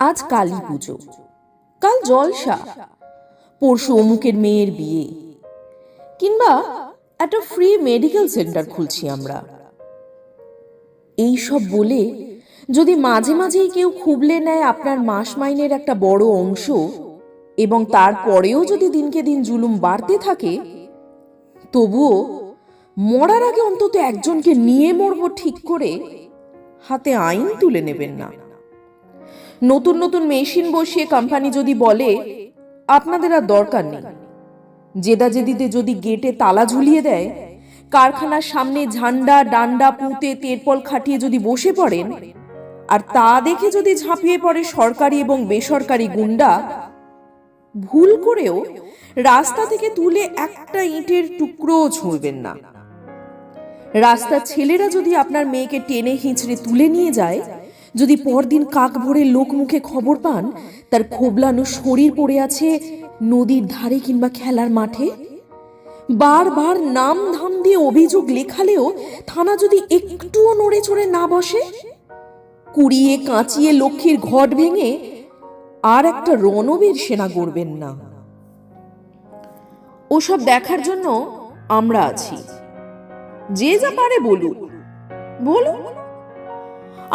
আজ কালী পুজো। কাল জলসা। পরশু অমুকের মেয়ের বিয়ে। কিংবা একটা ফ্রি মেডিকেল সেন্টার খুলছি আমরা। এই সব বলে যদি মাঝে মাঝেই কেউ খুবলে নেয় আপনার মাস মাইনের একটা বড় অংশ এবং তারপরেও যদি দিনকে দিন জুলুম বাড়তে থাকে, তবুও মরার আগে অন্তত একজনকে নিয়ে মরব ঠিক করে হাতে আইন তুলে নেবেন না। নতুন নতুন মেশিন বসিয়ে কোম্পানি যদি বলে, আপনাদের আর দরকার নেই। জেদা জেদিতে যদি গেটে তালা ঝুলিয়ে দেয়, কারখানার সামনে ঝান্ডা, ডান্ডা, পুঁতে, তেরপল খাটিয়ে যদি বসে পড়েন, আর তা দেখে যদি ঝাঁপিয়ে পড়ে সরকারি এবং বেসরকারি গুন্ডা, ভুল করেও রাস্তা থেকে তুলে একটা ইটের টুকরোও ছুঁড়বেন না। রাস্তার ছেলেরা যদি আপনার মেয়েকে টেনে হিঁচড়ে তুলে নিয়ে যায় যদি পরদিন কাক ভরে লোক মুখে খবর পান, তার খোবলানো শরীর পড়ে আছে নদীর ধারে কিংবা খেলার মাঠে? বারবার নাম ধাম দিয়ে অভিযোগ লেখালেও থানা যদি একটুও নড়ে চড়ে না বসে? কুড়িয়ে কাঁচিয়ে লক্ষ্মীর ঘট ভেঙে আর একটা রণবীর সেনা গড়বেন না। ওসব দেখার জন্য আমরা আছি। যে যা পারে বলুন বলুন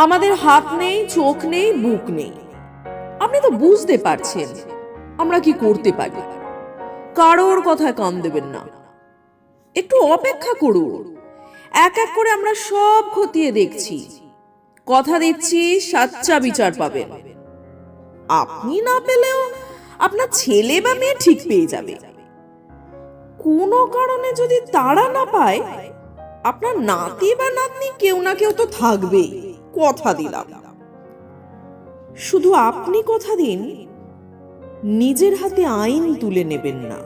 আমাদের হাত নেই, চোখ নেই, বুক নেই। আপনি তো বুঝতে পারছেন, আমরা কি করতে পারি। কারোর কথায় কান দেবেন না। একটু অপেক্ষা করুন। এক এক করে আমরা সব খতিয়ে দেখছি। কথা দিচ্ছি, সাচ্চা বিচার পাবেন। আপনি না পেলেও আপনার ছেলে বা মেয়ে ঠিক পেয়ে যাবে। কোনো কারণে যদি তারা না পায়, আপনার নাতি বা নাতনি কেউ না কেউ তো থাকবেই। কথা দিলাম। শুধু আপনি কথা দিন নিজের হাতে আইন তুলে নেবেন না।